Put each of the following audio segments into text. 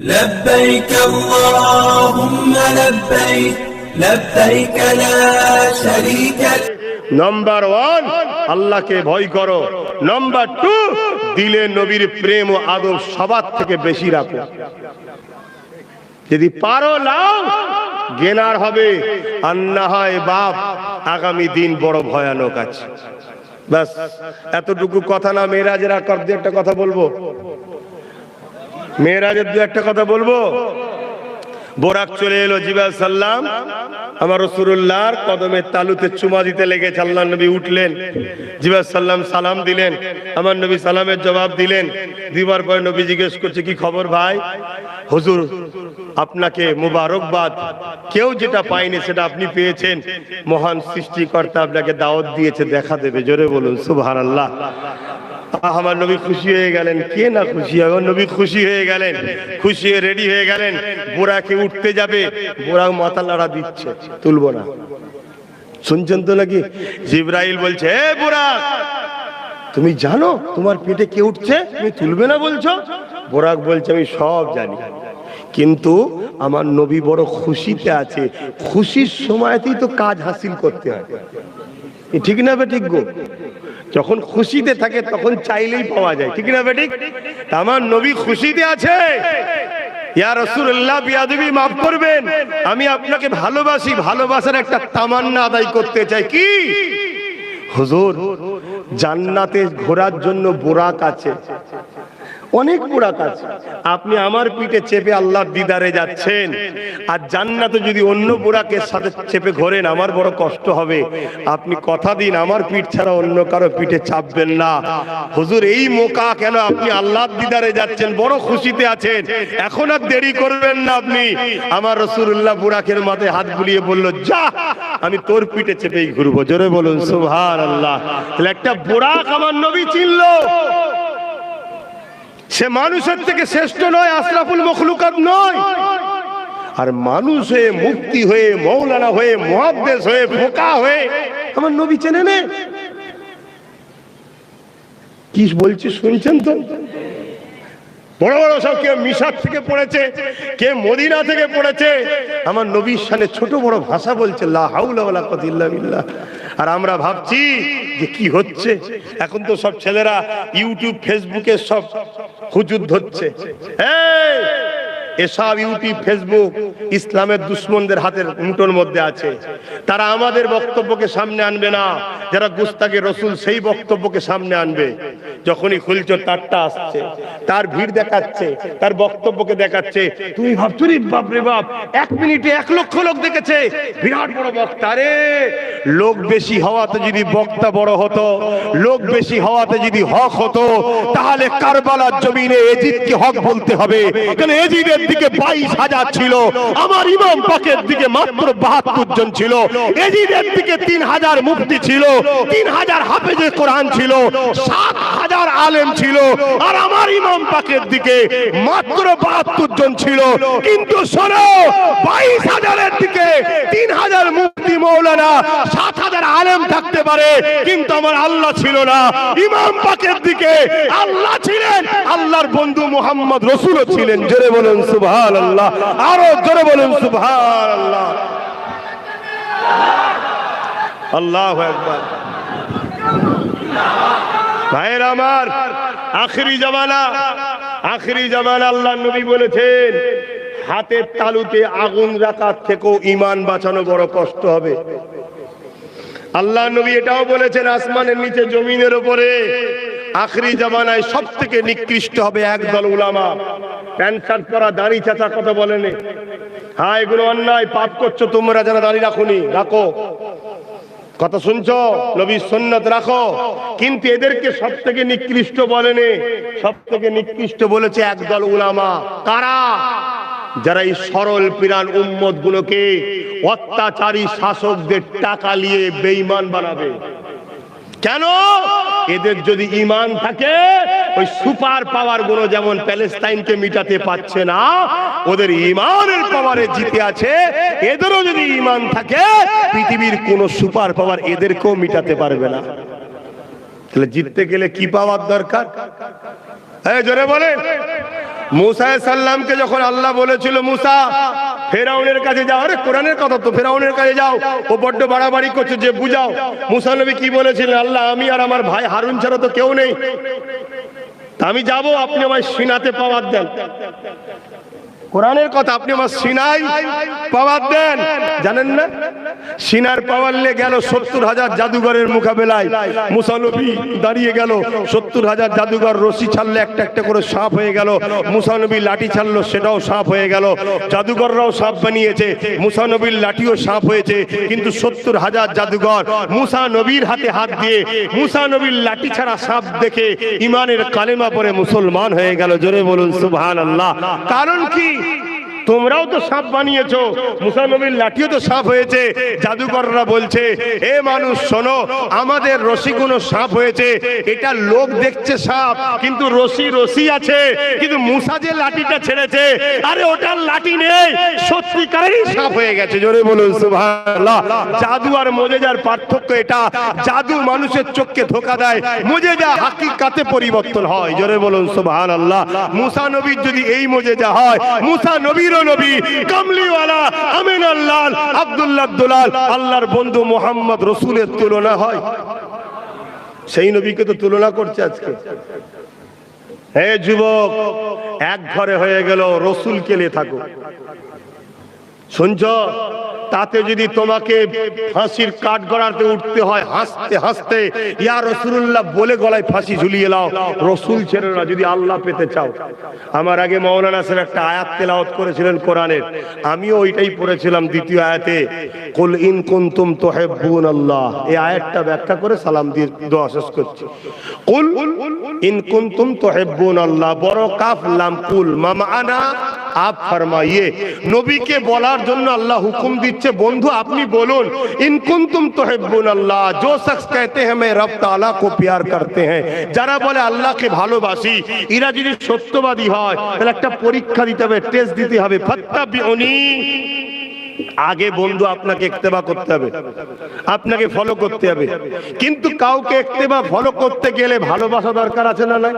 لبيك اللهم لبيك لبيك لا شريك لك number one আল্লাহকে ভয় করো নাম্বার টু দিলে নবীর প্রেম ও আদব সবার থেকে বেশি রাখো যদি পারো লাও গেনার হবে আর না হয় বাপ আগামী দিন বড় ভয়ানক আছে ব্যাস এতটুকু কথা না মেয়েরাজের আর দু একটা কথা বলবো মেয়েরাজের দু একটা কথা বলব? বোরাক চলে এলো জিবাল সাল্লাম। আমার রসুল্লাহর কদমের তালুতে চুমা দিতে লেগেছে, আল্লাহ নবী উঠলেন। জিবাল সাল্লাম সালাম দিলেন, আমার নবী সালামের জবাব দিলেন। দিবার পরে নবী জিজ্ঞেস করছে, কি খবর ভাই? হুজুর, আপনাকে মুবারকবাদ। কেউ যেটা পায়নি সেটা আপনি পেয়েছেন। মহান সৃষ্টিকর্তা আপনাকে দাওয়াত দিয়েছে, দেখা দেবে। জোরে বলুন সুবহান আল্লাহ আমার নবী খুশি হয়ে গেলেন। কে না খুশি? আমার নবী খুশি হয়ে গেলেন। খুশি হয়ে রেডি হয়ে গেলেন। বোরাকে উঠতে যাবে। বোরা মাথা লাড়া দিচ্ছে। তুলবো না। শুনছেন তো নাকি? জিব্রাইল বলছে, এ তুমি জানো তোমার পেটে কে উঠছে? তুমি তুলবে না বলছো? বোরাক বলছে, আমি সব জানি। কিন্তু আমার নবী বড় খুশিতে আছে। খুশির সময়তেই তো কাজ হাসিল করতে হয়। ঠিক না বে ঠিক গো? যখন খুশিতে থাকে তখন চাইলেই পাওয়া যায়। ঠিক না বেটি আমার নবী খুশিতে আছে। ইয়া মাফ করবেন। আমি আপনাকে ভালোবাসি, ভালোবাসার একটা তামান্না আদায় করতে চাই। কি? হুজুর, জান্নাতে ঘোরার জন্য বোরাক আছে। অনেক বুড়াক আছে। আপনি আমার পিঠে চেপে আল্লাহর দিদারে যাচ্ছেন। আর জান্নাতে যদি অন্য বুড়াকের সাথে চেপে ঘোরেন, আমার বড় কষ্ট হবে। আপনি কথা দিন, আমার পিঠ ছাড়া অন্য কারও পিঠে চাপবেন না। হুজুর, এই মোকা কেন আপনি আল্লাহর দিদারে যাচ্ছেন? বড় খুশিতে আছেন। এখন আর দেরি করবেন না আপনি। আমার রসুল্লাহ বুড়াকের মাথায় হাত বুলিয়ে বলল, যা, আমি তোর পিঠে চেপেই ঘুরবো। জোরে বলুন সুভার আল্লাহ তাহলে একটা বুড়াক আমার নবী চিনলো। সে মানুষের থেকে শ্রেষ্ঠ নয়, আশরাফুল মখলুকাত নয়। আর মানুষ হয়ে, মুক্তি হয়ে, মৌলানা হয়ে মহাদেশ হয়ে, ফোকা হয়ে, আমার নবী চেনে নে। কি বলছি শুনছেন তো? বড় বড় সব কেউ মিশার থেকে পড়েছে, কে মদিনা থেকে পড়েছে। আমার নবীর সালে ছোট বড় ভাষা বলছে আর আমরা ভাবছি যে কি হচ্ছে? এখন তো সব ছেলেরা ইউটিউব, ফেসবুকে সব হুজুর ধরছে। এই এসব ইউটিউব, ফেসবুক, ইসলামের দুশ্মনদের হাতের মুঠোর মধ্যে আছে। তারা আমাদের বক্তব্যকে সামনে আনবে না। যারা গুস্তাকে রসুল সেই বক্তব্যকে সামনে আনবে। যখনই খুলছ, তারটা আসছে। তার ভিড় দেখাচ্ছে, তার বক্তব্যকে দেখাচ্ছে। তুমি ভাবছ রে বাপ রে বাপ, এক মিনিটে এক লক্ষ লোক দেখেছে। বিরাট বড় বক্তা রে। লোক বেশি হওয়াতে যদি বক্তা বড় হতো, লোক বেশি হওয়াতে যদি হক হতো, তাহলে কারবালার জমিনে এজিদকে হক বলতে হবে। কারণ এজিদের দিকে বাইশ হাজার ছিল, আমার ইমাম পাকের দিকে মাত্র বাহাত্তর জন ছিল, এজিদের দিকে তিন হাজার মুফতি ছিল, তিন হাজার হাফেজে কোরআন ছিল, সাত হাজার আলেম ছিল, আর আমার ইমাম পাকের দিকে মাত্র বাহাত্তর জন ছিল। কিন্তু শোনো, বাইশ হাজারের দিকে তিন হাজার মুফতি মৌলানা, সাত হাজার আলেম থাকতে পারে, কিন্তু আমার আল্লাহ ছিল না। ইমাম পাকের দিকে আল্লাহ ছিলেন, আল্লাহর বন্ধু মোহাম্মদ রসুলও ছিলেন, জোরে বলুন সুবহান আল্লাহ আরও জোরে বলুন আল্লাহ আল্লাহ একবার ভাইয়ের আমার, আখরি জামানা আখরি জামানা আল্লাহ নবী বলেছেন, হাতের তালুতে আগুন রাখার থেকেও ইমান বাঁচানো বড় কষ্ট হবে। আল্লাহ নবী এটাও বলেছেন, আসমানের নিচে জমিনের উপরে আখরি জামানায় সব থেকে নিকৃষ্ট হবে একদল উলামা। প্যান্ট শার্ট পরা দাড়ি চাচা কথা বলেন। হ্যাঁ এগুলো অন্যায়, পাপ করছ তোমরা যারা দাঁড়িয়ে রাখুনি, রাখো। কথা শুনছো? নবী সন্ন্যত রাখো। কিন্তু এদেরকে সব থেকে নিকৃষ্ট বলেনি সব থেকে নিকৃষ্ট বলেছে একদল উলামা। কারা? যারা এই সরল পিরান উম্মত গুলোকে অত্যাচারী শাসকদের টাকা নিয়ে বেঈমান বানাবে। কেন? এদের যদি ইমান থাকে, ওই সুপার পাওয়ারগুলো যেমন প্যালেস্তাইনকে মিটাতে পারছে না, ওদের ইমানের পাওয়ারে জিতে আছে, এদেরও যদি ইমান থাকে, পৃথিবীর কোন সুপার পাওয়ার এদেরকেও মিটাতে পারবে না। তাহলে জিততে গেলে কি পাওয়ার দরকার? হ্যাঁ জোরে বলেন। মুসা সাল্লামকে যখন আল্লাহ বলেছিল, মুসা ফেরাউনের কাছে যাও। আরে, কোরআনের কথা তো, ফেরাউনের কাছে যাও। ও বড্ড বাড়াবাড়ি করছে, যে বুঝাও। মুসা নবী কি বলেছিলেন? আল্লাহ, আমি আর আমার ভাই হারুন ছাড়া তো কেউ নেই। আমি যাব, আপনি আমায় সিনাতে পাওয়ার দেন। কোরআনের কথা আপনি আমার সিনাই পাওয়ার দেন। জানেন না? সিনার পাওয়ারলে গেল সত্তর হাজার জাদুঘরের মোকাবেলায়। মুসানবী দাঁড়িয়ে গেল, সত্তর হাজার জাদুঘর রশি ছাড়লে একটা একটা করে সাপ হয়ে গেল। মুসানবী লাঠি ছাড়লো, সেটাও সাপ হয়ে গেল। জাদুঘররাও সাপ বানিয়েছে, মুসানবীর লাঠিও সাপ হয়েছে। কিন্তু সত্তর হাজার জাদুঘর মুসানবীর হাতে হাত দিয়ে, মুসানবীর লাঠি ছাড়া সাপ দেখে ইমানের কালেমা পরে মুসলমান হয়ে গেল। জোরে বলুন সুবহান আল্লাহ কারণ কি? তোমরাও তো সাপ বানিয়েছো। মুসা নবীর লাঠিও তো সাপ হয়েছে। জাদুকররা বলছে, এ মানুষ, শোনো, আমাদের রশি কোনো সাপ হয়েছে। এটা লোক দেখছে সাপ, কিন্তু রশি রশি আছে। কিন্তু মুসা যে লাঠিটা ছেড়েছে, আরে ওটার লাঠি নেই। সত্যিকারেরই সাপ হয়ে গেছে। জোরে বলুন, সুবহানাল্লাহ। জাদু আর মোজেজার পার্থক্য এটা। জাদু মানুষের চোখকে ধোকা দেয়। মোজেজা হাকিকাতে পরিবর্তন হয়। জোরে বলুন, সুবহানাল্লাহ। মুসা নবীর যদি এই মোজেজা হয়, মুসা নবী, কামলিওয়ালা আমিন আল্লাহ, আব্দুল্লাহ দুলাল, আল্লাহর বন্ধু মোহাম্মদ রসুলের তুলনা হয়। সেই নবীকে তো তুলনা করছে আজকে। হে যুবক, এক ঘরে হয়ে গেল রসুল কেলে থাকো। শুনছ? তাতে যদি তোমাকে ফাঁসির কাঠ গড়াতে উঠতে হয়, হাসতে হাসতে, ইয়া রসুল্লাহ বলে গলায় ফাঁসি ঝুলিয়ে লাও। রসুল ছেড়ে না, যদি আল্লাহ পেতে চাও। আমার আগে মৌলানা সাহেব একটা আয়াত তেলাওয়াত করেছিলেন কোরআনের। আমিও ওইটাই পড়েছিলাম দ্বিতীয় আয়াতে। কুল ইন কুনতুম তুহিব্বুন আল্লাহ এই আয়াতটা ব্যাখ্যা করে সালাম দিয়ে দোয়া শেষ করছি। কুল ইন কুনতুম তুহিব্বুন আল্লাহ বড় কাফ লাম কুল মামানা আপ ফরমাইয়ে। নবীকে বলার জন্য আল্লাহ হুকুম দিচ্ছে দিচ্ছে বন্ধু, আপনি বলুন ইনকুন তুম তো হেবুল আল্লাহ যো শখস কে হ্যাঁ রব তালা কো প্যার করতে হ্যাঁ যারা বলে, আল্লাহকে ভালোবাসি এরা যদি সত্যবাদী হয়, তাহলে একটা পরীক্ষা দিতে হবে টেস্ট দিতে হবে। ফত্তা বিউনি আগে বন্ধু, আপনাকে একতেবা করতে হবে, আপনাকে ফলো করতে হবে। কিন্তু কাউকে একতেবা ফলো করতে গেলে ভালোবাসা দরকার আছে না নাই?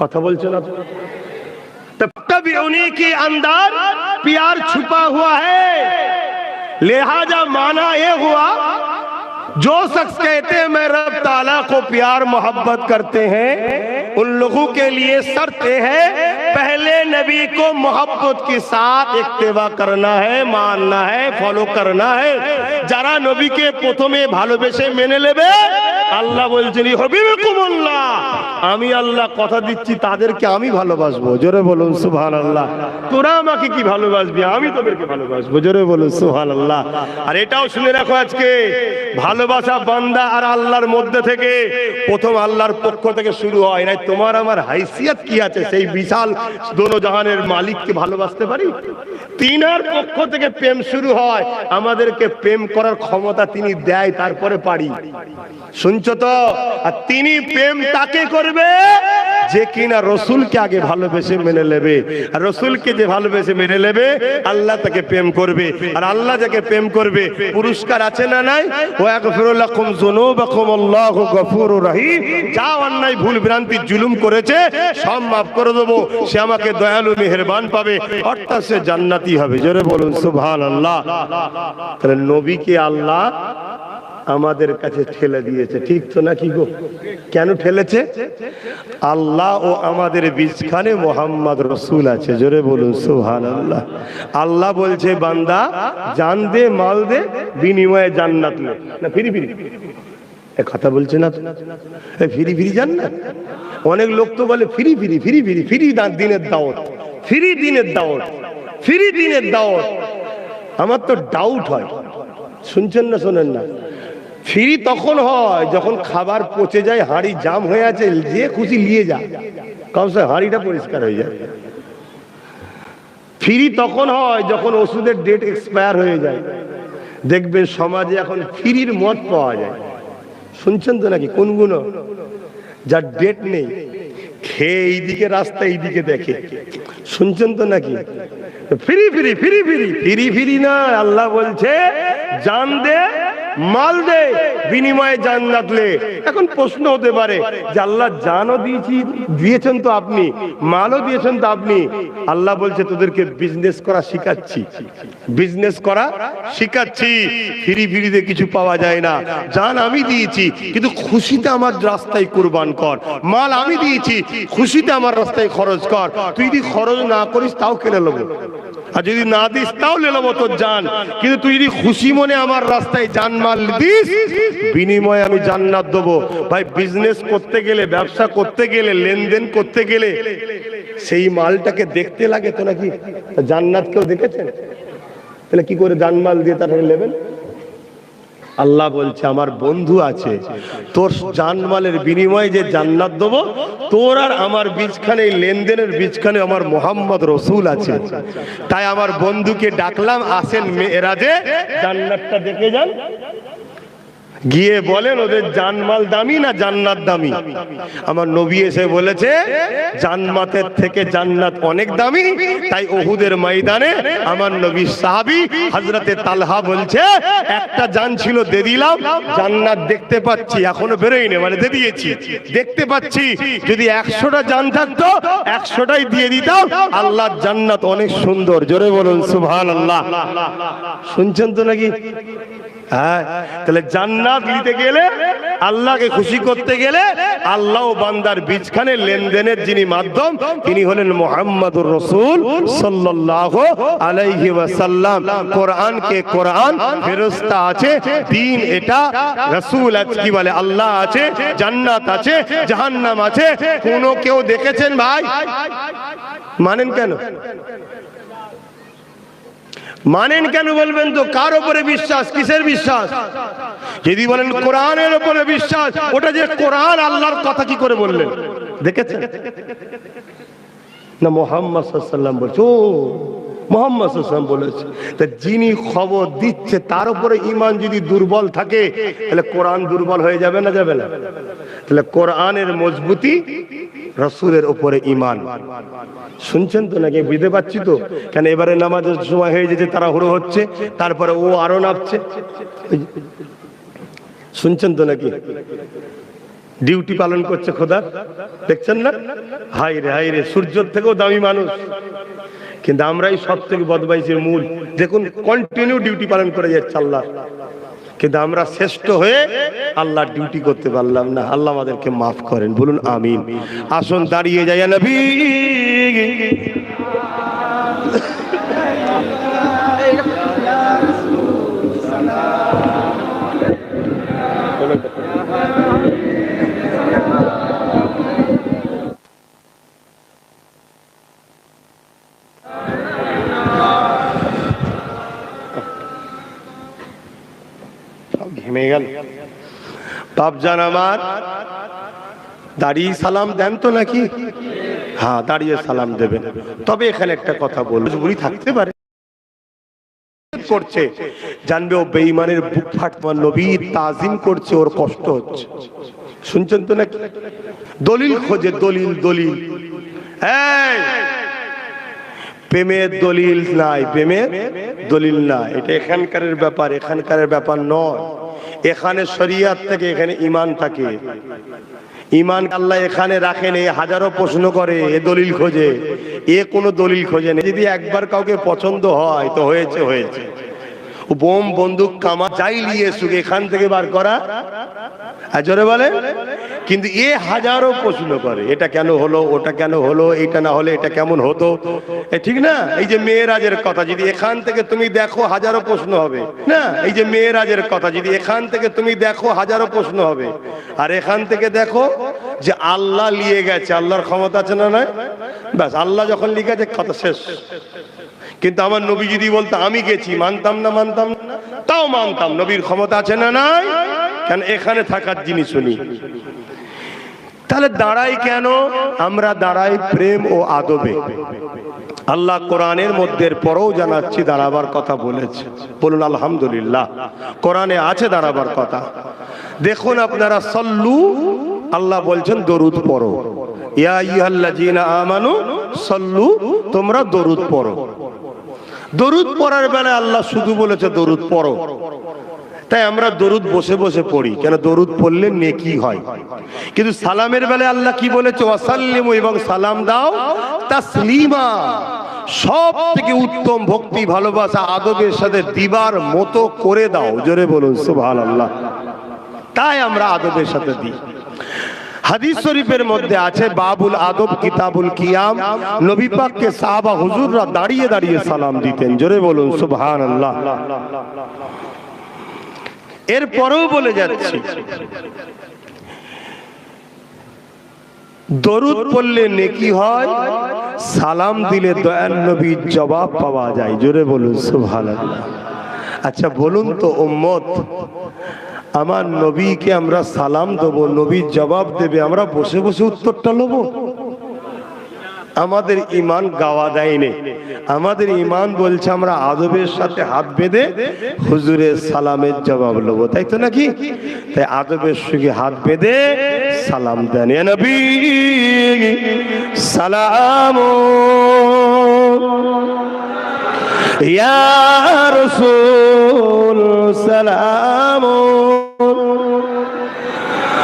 কথা বলছেন আপনি? तब उन्हीं के अंदर प्यार छुपा हुआ है लिहाजा माना ये हुआ जो शख्स कहते हैं मैं रब ताला को प्यार मोहब्बत करते हैं उन लोगों के लिए शर्त ये है पहले नबी को मोहब्बत के साथ इक्तेवा करना है मानना है फॉलो करना है যারা নবীকে প্রথমে ভালোবেসে মেনে নেবে আল্লাহ বলছেন আমি আল্লাহ কথা দিচ্ছি, তাদেরকে আমি ভালোবাসবো। জোরে বলুন সুবহান আল্লাহ তোরা আমাকে কি ভালোবাসবি? আমি তোদেরকে ভালোবাসবো। জোরে বলুন সুবহান আল্লাহ আর এটাও শুনে রাখো আজকে, ভালোবাসা বান্দা আর আল্লাহর মধ্যে থেকে প্রথম আল্লাহর পক্ষ থেকে শুরু হয়। নাই, তোমার আমার হাইসিয়াত কি আছে? সেই বিশাল দোনো জাহানের মালিককে ভালোবাসতে পারি? তিনার পক্ষ থেকে প্রেম শুরু হয়। আমাদেরকে প্রেম করার ক্ষমতা তিনি দেয়, তারপরে পারি। শুনছো তো? আর তিনি প্রেম তাকে করবে যে কিনা রসুলকে আগে ভালোবেসে মেনে নেবে। আর রসুলকে যে ভালোবেসে মেনে নেবে, আল্লাহ তাকে প্রেম করবে। আর আল্লাহ যাকে প্রেম করবে, পুরস্কার আছে না নাই? ও একফিরুল্লাকুম যুনুবাকুম, আল্লাহু গফুরুর রহিম। যা অন্যায়, ভুল ভ্রান্তি, জুলুম করেছে, সব মাফ করে দেবো। সে আমাকে দয়ালু, মেহেরবান পাবে। অর্থাৎ সে জান্নাতি হবে। জোরে বলুন, সুবহানাল্লাহ। তাহলে নবীকে আল্লাহ আমাদের কাছে ঠেলে দিয়েছে। ঠিক তো নাকি গো? কেন ঠেলেছে? আল্লাহ ও আমাদের বীজখানে মোহাম্মদ রসুল আছে। জোরে বলুন সুহান আল্লাহ আল্লাহ বলছে, বান্দা, জান দে, মাল দে, বিনিময়ে জান্নাত না। ফিরি ফিরি। কথা বলছে না ফিরি ফিরি জান্নাত? অনেক লোক তো বলে, ফিরি ফিরি ফিরি ফিরি ফিরি দিনের দাওয়াত। ফিরি দিনের দাওয়াত। ফিরি দিনের দাওয়াত। আমার তো ডাউট হয়। শুনছেন না, শোনেন না? ফ্রি তখন হয়, যখন খাবার পচে যায়, হাঁড়ি জাম হয়ে আছে, যে খুশি নিয়ে যা। কমসে হাঁড়িটা পরিষ্কার হয়ে যায়। ফ্রি তখন হয়, যখন ওষুধের ডেট এক্সপায়ার হয়ে যায়। দেখবেন সমাজে এখন ফ্রির মদ পাওয়া যায়। শুনছেন তো নাকি কোনগুলো? যার ডেট নেই, খেয়ে এইদিকে, রাস্তা এইদিকে দেখে। শুনছেন তো নাকি? ফিরি ফিরি ফিরি ফিরি ফিরি ফিরি না আল্লাহ বলছে, জান দে মাল দে, বিনিময়ে জান্নাত লে। এখন প্রশ্ন হতে পারে, যে আল্লাহ জানও দিয়েছি, দিয়েছেন তো আপনি, মালও দিয়েছেন তো আপনি। আল্লাহ বলছে, তোদেরকে বিজনেস করা শিখাচ্ছি। বিজনেস করা শিখাচ্ছি। ফিরি ফিরিতে কিছু পাওয়া যায় না। জান আমি দিয়েছি, কিন্তু খুশিতে আমার রাস্তায় কুরবান কর। মাল আমি দিয়েছি, খুশিতে আমার রাস্তায় খরচ কর। তুই যদি খরচ না করিস, তাও কেনে নেব। আর যদি না দিস, তাও নেব তোর যান কিন্তু তুই যদি খুশি মনে আমার রাস্তায় যান মাল দিস, বিনিময়ে আমি জান্নাত দেবো। ভাই বিজনেস করতে গেলে, ব্যবসা করতে গেলে, লেনদেন করতে গেলে, সেই মালটাকে দেখতে লাগে তো নাকি? জান্নাত কেউ দেখেছেন? তাহলে কি করে জানমাল দিয়ে তারপরে নেবেন? আল্লাহ বলছে, আমার বন্ধু আছে, তোর জানমালের বিনিময়ে যে জান্নাত দেব, তোর আর আমার বীজখানে লেনদেনের বীজখানে আমার মোহাম্মদ রসুল আছে। তাই আমার বন্ধুকে ডাকলাম, আসেন মেয়েরাজে, জান্নাতটা দেখে যান। গিয়ে বলেন ওদের জানমাল দামি না জান্নাত দামি? আমার নবী এসে বলেছে, জান্নাতের থেকে জান্নাত অনেক দামি, তাই ওহুদের ময়দানে আমার নবী সাহাবী হযরতে তালহা বলছে, একটা জান ছিল, দে দিলাম, জান্নাত দেখতে পাচ্ছি, এখনও বেরোয়নি মানে দে দিয়েছি, দেখতে পাচ্ছি, যদি একশোটা জান থাকতো, একশোটাই দিয়ে দিতাম, আল্লাহর জান্নাত অনেক সুন্দর। জোরে বলুন, সুবহানাল্লাহ। শুনছেন তো নাকি? হ্যাঁ তাহলে জান্নাত নিতে গেলে আল্লাহকে খুশি করতে গেলে আল্লাহ বান্দার বীজখানে লেনদেনের যিনি মাধ্যম, তিনি হলেন মোহাম্মদুর রসুল সাল্লাল্লাহু আলাইহি ওয়াসাল্লাম। কোরআনকে কোরআন ফেরেশতা আছে, দিন এটা, রাসূল কি বলে, আল্লাহ আছে, জান্নাত আছে, জাহান্নাম আছে। কোন কেউ দেখেছেন ভাই? মানেন কেন? মানেন কেন বলবেন তো? কার উপরে বিশ্বাস? কিসের বিশ্বাস? যদি বলেন কোরআনের উপরে বিশ্বাস, ওটা যে কোরআন আল্লাহর কথা কি করে বললেন? দেখেছেন? না, মোহাম্মদ সাল্লাম বলছে, ও, মোহাম্মদ সাল্লাম বলেছে, তা যিনি খবর দিচ্ছে, তার উপরে ইমান যদি দুর্বল থাকে, তাহলে কোরআন দুর্বল হয়ে যাবে না যাবে না? তাহলে কোরআনের মজবুতি রসুলের উপরে ইমান শুনছেন তো নাকি? বুঝতে পারছি তো? কেন এবারে নামাজের সময় হয়ে যেতে তারা হুড়ো হচ্ছে, তারপরে ও আরও নামছে। শুনছেন তো নাকি? ডিউটি পালন করছে খোদা। দেখছেন না? হাই রে হাই রে, সূর্যর থেকেও দামি মানুষ। কিন্তু আমরাই সব থেকে বদমাইশের মূল। দেখুন কন্টিনিউ ডিউটি পালন করে যাচ্ছে আল্লাহ। কিন্তু আমরা শ্রেষ্ঠ হয়ে আল্লাহ ডিউটি করতে পারলাম না। আল্লাহ আমাদেরকে মাফ করেন। বলুন, আমিন। আসুন, দাঁড়িয়ে যাই নবী সব ঘেমে গেল বাপজান আমার, দাঁড়িয়ে সালাম দেন তো নাকি? হ্যাঁ দাঁড়িয়ে সালাম দেবেন। তবে এখানে একটা কথা বলব বুড়ি থাকতে পারে। করছে, জানবে ও বেঈমানের বুক ফাটমা নবী তাজিম করছে, ওর কষ্ট হচ্ছে। শুনছেন তো নাকি? দলিল খোঁজে, দলিল দলিল। প্রেমের দলিল নাই, প্রেমের দলিল না এটা এখানকারের ব্যাপার এখানকারের ব্যাপার নয়। এখানে শরিয়াত থেকে এখানে ইমান থাকে। ইমান আল্লাহ এখানে রাখেন এ হাজারো প্রশ্ন করে, এ দলিল খোঁজে, এ কোনো দলিল খোঁজে না। যদি একবার কাউকে পছন্দ হয়, তো হয়েছে হয়েছে। বোম, বন্দুক কামা যাই নিয়ে এসুক, এখান থেকে বার করা। আর জোরে বলে কিন্তু এ হাজারো প্রশ্ন করে, এটা কেন হলো, ওটা কেন হলো, এটা না হলে এটা কেমন হতো? ঠিক না? এই যে মেয়েরাজের কথা, যদি এখান থেকে তুমি দেখো হাজারো প্রশ্ন হবে, না? এই যে মেয়েরাজের কথা, যদি এখান থেকে তুমি দেখো হাজারো প্রশ্ন হবে, আর এখান থেকে দেখো যে আল্লাহ লিয়ে গেছে, আল্লাহর ক্ষমতা আছে না নয় ব্যাস, আল্লাহ যখন লিখেছে, কথা শেষ। কিন্তু আমার নবী যদি বলতো, আমি গেছি, মানতাম না মানতাম না, তাও মানতাম, নবীর ক্ষমতা আছে না নাই? কেন এখানে থাকার জিনিস শুনি তাহলে দাঁড়াই কেন? আমরা দাঁড়াই প্রেম ও আদবে। আল্লাহ কোরআনের মধ্যে পরেও জানাচ্ছি দাঁড়াবার কথা বলেছে। বলুন, আলহামদুলিল্লাহ। কোরআনে আছে দাঁড়াবার কথা। দেখুন আপনারা, সল্লু, আল্লাহ বলছেন দরুদ পড়ো। ইয়া ইহাল্লাযীনা আমানু, সল্লু, তোমরা দরুদ পড়ো। দরুদ পড়ার বেলায় আল্লাহ শুধু বলেছে দরুদ পড়ো। তাই আমরা দরুদ বসে বসে পড়ি। কেন দরুদ পড়লে নেকি হয়? কিন্তু সালামের বেলায় আল্লাহ কি বলেছে? ওয়াসাল্লিমু এবং সালাম দাও, তাসলিমা। সব থেকে উত্তম ভক্তি, ভালোবাসা, আদবের সাথে দিবার মতো করে দাও। জোরে বলুন, সুবহানাল্লাহ। তাই আমরা আদবের সাথে দিই। হাদিস শরীফের মধ্যে আছে, বাবুল আদব, কিতাবুল কিয়াম। নবী পাককে সাহাবা হুজুররা দাঁড়িয়ে দাঁড়িয়ে সালাম দিতেন। জোরে বলুন, সুবহানাল্লাহ। এরপরেও বলে যাচ্ছি। দরুদ পড়লে নেকি হয়, সালাম দিলে দয়াল নবীর জবাব পাওয়া যায়। জোরে বলুন, সুবহানাল্লাহ। আচ্ছা বলুন তো, উম্মত, আমার নবীকে আমরা সালাম দেবো, নবীর জবাব দেবে, আমরা বসে বসে উত্তরটা নেব আমাদের ইমান গাওয়া দেয়নি। আমাদের ইমান বলছে আমরা আদবের সাথে হাত বেঁধে হুজুরের সালামের জবাব নেব তাই তো নাকি? তাই আদবের সঙ্গে হাত বেঁধে সালাম দেন। সালাম। সালাম।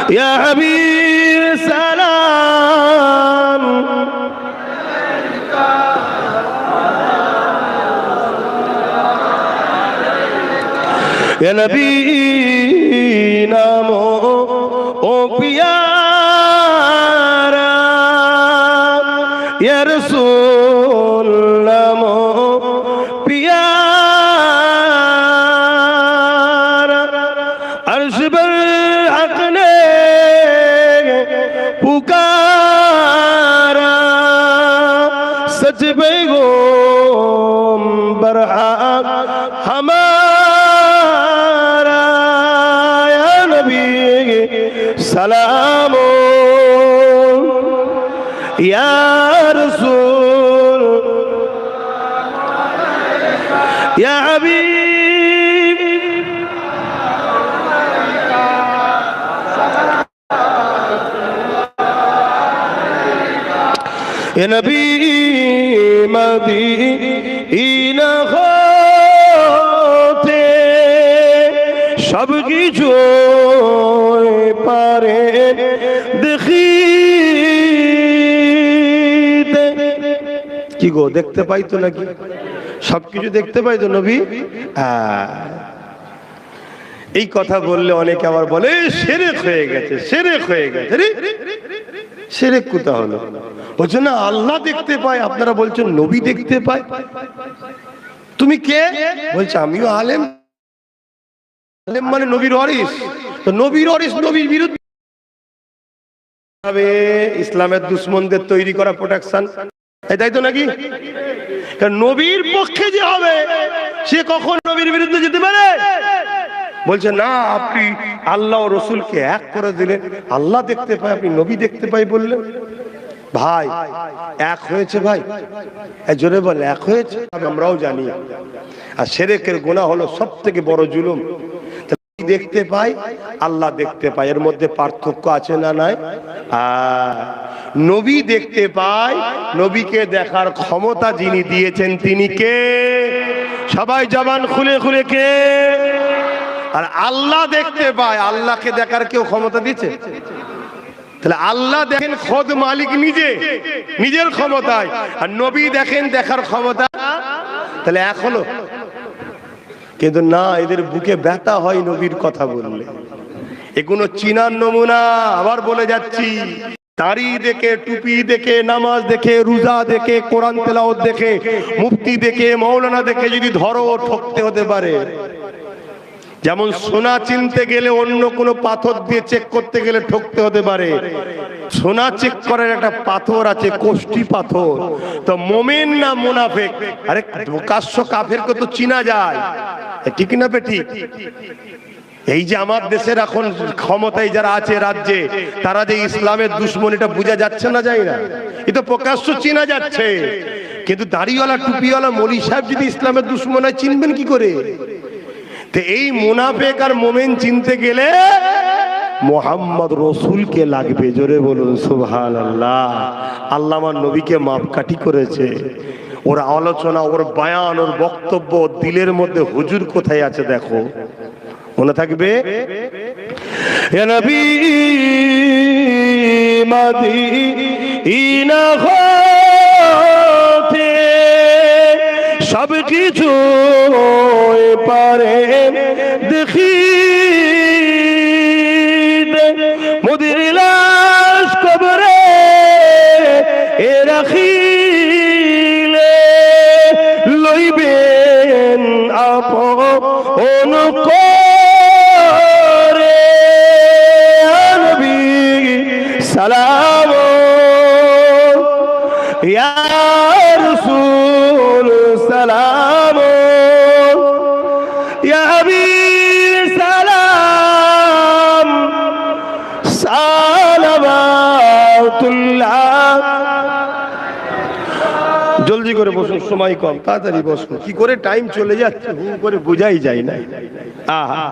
ইয়া হাবিব। يا نبي نامو سلام یا رسول یا حبیب يا نبي مدينة হতে সব কিছু পারে দেখি কি গো, দেখতে পাই তো নাকি? সবকিছু দেখতে পাই তো নবী এই কথা বললে অনেকে আবার বলে সেরেক হয়ে গেছে সেরেক হয়ে গেছে সেরেক কোথা হলো? বলছো, না, আল্লাহ দেখতে পায়। আপনারা বলছেন, নবী দেখতে পায়। তুমি কে? বলছে, আমিও আলেম। আলেম মানে নবীর অরিস তো নবীর অরিস নবীর বিরুদ্ধে হবে ইসলামের দুশ্মনদের তৈরি করা প্রোটেকশন তাই তো নাকি? নবীর পক্ষে যে হবে, সে কখন নবীর বিরুদ্ধে যেতে পারে? বলছে, না, আপনি আল্লাহ রসুলকে এক করে দিলেন। আল্লাহ দেখতে পায়, আপনি নবী দেখতে পাই বললেন। ভাই, এক হয়েছে ভাই। জোরে বল, এক হয়েছে? আমরাও জানি। আর সেরেকের গোনা হলো সব থেকে বড় জুলুম। দেখতে পাই, আল্লাহ দেখতে পায় এর মধ্যে পার্থক্য আছে না নাই? নবী দেখতে পায় নবীকে দেখার ক্ষমতা যিনি দিয়েছেন, তিনি কে? সবাই জবান খুলে খুলে কে? আর আল্লাহ দেখতে পায় আল্লাহকে দেখার কেউ ক্ষমতা দিচ্ছে তাহলে আল্লাহ দেখেন খোদ মালিক নিজে, নিজের ক্ষমতায়। আর নবী দেখেন দেখার ক্ষমতা। তাহলে এখনও কিন্তু না, এদের বুকে ব্যথা হয় নবীর কথা বললে। এগুলো চিনার নমুনা, আবার বলে যাচ্ছি। দাড়ি দেখে, টুপি দেখে, নামাজ দেখে, রোজা দেখে, কোরআন তেলাও দেখে মুক্তি দেখে মৌলানা দেখে যদি ধরো, ঠকতে হতে পারে। যেমন সোনা চিনতে গেলে অন্য কোনো পাথর দিয়ে চেক করতে গেলে ঠকতে হতে পারে। সোনা চেক করার একটা পাথর আছে কোষ্টি পাথর। তো মোমেন না মুনাফেক? আরে প্রকাশ্য কাফেরকে তো চিনা যায়। ঠিক না ঠিক? এই যে আমার দেশের এখন ক্ষমতায় যারা আছে রাজ্যে তারা যে ইসলামের দুশ্মন এটা বোঝা যাচ্ছে না যায় না? এ তো প্রকাশ্য চিনা যাচ্ছে। কিন্তু দাড়িওয়ালা টুপিওয়ালা মলি সাহেব যদি ইসলামের দুশ্মন হয় চিনবেন কি করে? তো এই মুনাফেক আর মোমেন চিনতে গেলে মোহাম্মদ রসুলকে লাগবে। জোরে বলুন সুবহান আল্লাহ আল্লাহ আমার নবীকে মাপকাঠি করেছে। ওর আলোচনা, ওর বায়ান, ওর বক্তব্য দিলের মধ্যে হুজুর কোথায় আছে দেখো। মনে থাকবে? মাদিনা হতে সব কিছু পারে দেখি। মোদির লাশ কবরে এ রাখিলে লইবেন আপন সময় কম, তাড়াতাড়ি বসুন। কি করে টাইম চলে যাচ্ছে হু করে বোঝাই যায় না। আহা।